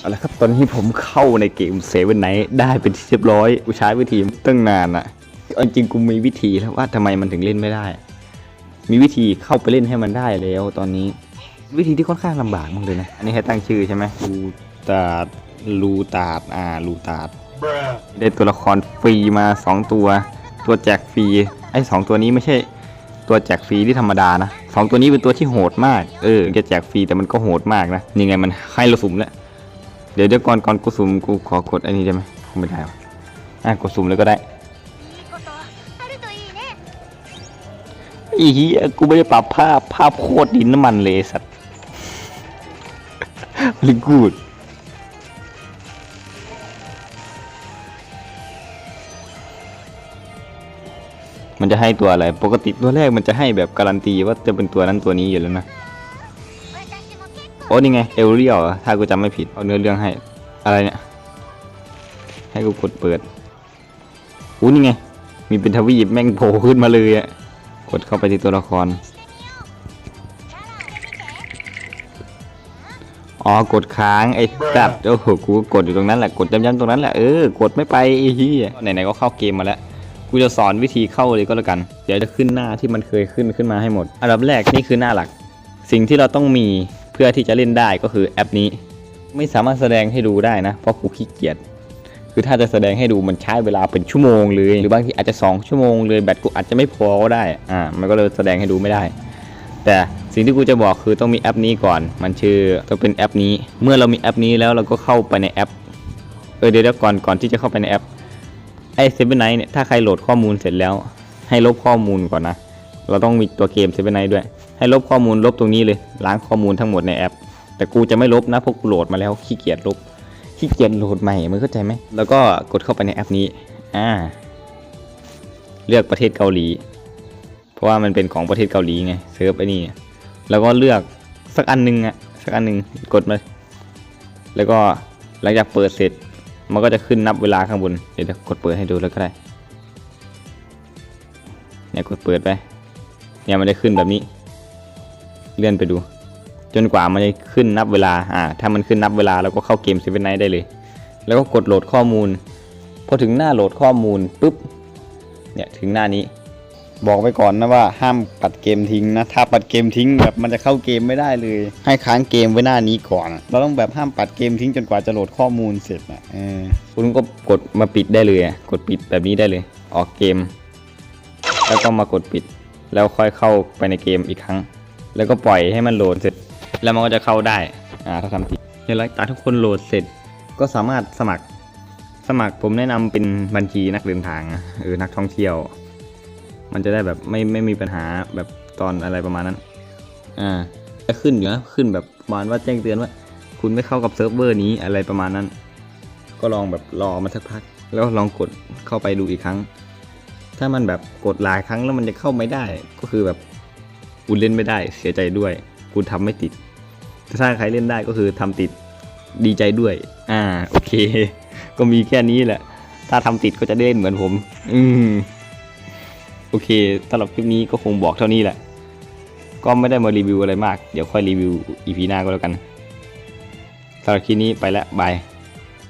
เอาละครับตอนนี้ผมเข้าในเกมเซเว่นไนได้เป็นที่เรียบร้อยกูใช้วิธีตั้งนานอะเอาจริงกูมีวิธีแล้วว่าทำไมมันถึงเล่นไม่ได้ มีวิธีเข้าไปเล่นให้มันได้แล้วตอนนี้วิธีที่ค่อนข้างลำบากมากเลยนะ อันนี้ให้ตั้งชื่อใช่ไหมลูตาดลูตาดอ่าลูตาดได้ตัวละครฟรีมา 2 ตัว ตัวแจกฟรีไอ้สองตัวนี้ไม่ใช่ตัวแจกฟรีที่ธรรมดานะสองตัวนี้เป็นตัวที่โหดมาก เออจะแจกฟรีแต่มันก็โหดมากนะยังไงมันให้เราสุ่มแล้ว เดี๋ยวเดี๋ยวก่อนก่อนกูสุมกูขอกดอันนี้ได้ไหมคงไม่ได้อะกดสุมเลยก็ได้อีฮีกูไม่ได้ปรับภาพภาพโคตรดินน้ำมันเลยสัตว์ลิกูดมันจะให้ตัวอะไร ปกติตัวแรกมันจะให้แบบการันตีว่าจะเป็นตัวนั้นตัวนี้อยู่แล้วนะ โอ้นี่ไงเอลเรียลถ้ากูจำไม่ผิดเอาเนื้อเรื่องให้ อะไรเนี่ย ให้กูกดเปิดอู้นี่ไง มีเป็นทวีปแม่งโผล่ขึ้นมาเลยอะกดเข้าไปที่ตัวละคร อ๋อ กดค้างไอ้สัตว์โอ้โหกูกดอยู่ตรงนั้นแหละ กดย้ำๆตรงนั้นแหละ เออ กดไม่ไปไอ้เหี้ยไหนๆก็เข้าเกมมาแล้วกูจะสอนวิธีเข้าเลยก็แล้วกัน เดี๋ยวจะขึ้นหน้าที่มันเคยขึ้นขึ้นมาให้หมด อันดับแรกนี่คือหน้าหลัก สิ่งที่เราต้องมี พื่อที่จะเล่นได้ก็คือแอปนี้ ไม่สามารถแสดงให้ดูได้นะ เพราะกูขี้เกียจคือถ้าจะแสดงให้ดูมันใช้เวลาเป็นชั่วโมงเลยหรือบางทีอาจจะ 2 ชั่วโมงเลยแบตกูอาจจะไม่พอก็ได้อ่ามันก็เลยแสดงให้ดูไม่ได้ แต่สิ่งที่กูจะบอกคือต้องมีแอปนี้ก่อน มันชื่อต้องเป็นแอปนี้ เมื่อเรามีแอปนี้แล้วเราก็เข้าไปในแอปเออเดี๋ยวก่อนก่อนที่จะเข้าไปในแอปไอเซเว่นไนเนี่ยถ้าใครโหลดข้อมูลเสร็จแล้ว ให้ลบข้อมูลก่อนนะ เราต้องมีตัวเกมเซเว่นไนด้วย ให้ลบข้อมูลลบตรงนี้เลย ล้างข้อมูลทั้งหมดในแอป แต่กูจะไม่ลบนะ เพราะกูโหลดมาแล้วขี้เกียจลบ ขี้เกียจโหลดใหม่มึงเข้าใจไหม แล้วก็กดเข้าไปในแอปนี้ อ่า เลือกประเทศเกาหลี เพราะว่ามันเป็นของประเทศเกาหลีไง เซิร์ฟไอ้นี่ แล้วก็เลือกสักอันหนึงอะสักอันหนึงกดมา แล้วก็หลังจากเปิดเสร็จ มันก็จะขึ้นนับเวลาข้างบน เดี๋ยวกดเปิดให้ดูแล้วก็ได้ เนี่ยกดเปิดไป เนี่ยมันจะขึ้นแบบนี้ เลื่อนไปดู จนกว่ามันจะขึ้นนับเวลาอ่าถ้ามันขึ้นนับเวลาเราก็เข้าเกมเซเว่นไนท์ได้เลย แล้วก็กดโหลดข้อมูลพอถึงหน้าโหลดข้อมูลปุ๊บเนี่ยถึงหน้านี้ บอกไว้ก่อนนะว่าห้ามปัดเกมทิ้งนะถ้าปัดเกมทิ้งแบบมันจะเข้าเกมไม่ได้เลย ให้ค้างเกมไว้หน้านี้ก่อน เราต้องแบบห้ามปัดเกมทิ้งจนกว่าจะโหลดข้อมูลเสร็จนะเออคุณก็กดมาปิดได้เลยกดปิดแบบนี้ได้เลย ออกเกม แล้วก็มากดปิด แล้วค่อยเข้าไปในเกมอีกครั้ง แล้วก็ปล่อยให้มันโหลดเสร็จ แล้วมันก็จะเข้าได้อ่าถ้าทำผิดเดี๋ยวหลังจากทุกคนโหลดเสร็จ ก็สามารถสมัครสมัครผมแนะนำเป็นบัญชีนักเดินทางอะเออนักท่องเที่ยว มันจะได้แบบไม่ไม่มีปัญหาแบบตอนอะไรประมาณนั้น อ่าจะขึ้นอยู่นะขึ้นแบบประมาณว่าแจ้งเตือนว่า คุณไม่เข้ากับเซิร์ฟเวอร์นี้อะไรประมาณนั้น ก็ลองแบบรอมาสักพัก แล้วลองกดเข้าไปดูอีกครั้ง ถ้ามันแบบกดหลายครั้งแล้วมันจะเข้าไม่ได้ ก็คือแบบคุณเล่นไม่ได้เสียใจด้วยคุณทำไม่ติด ถ้าใครเล่นได้ก็คือทำติดดีใจด้วย อ่าโอเค ก็มีแค่นี้แหละ ถ้าทำติดก็จะเล่นเหมือนผม อืมโอเคสำหรับคลิปนี้ก็คงบอกเท่านี้แหละ ก็ไม่ได้มารีวิวอะไรมาก เดี๋ยวค่อยรีวิว EP หน้าก็แล้วกันสำหรับคลิปนี้ไปแล้วบาย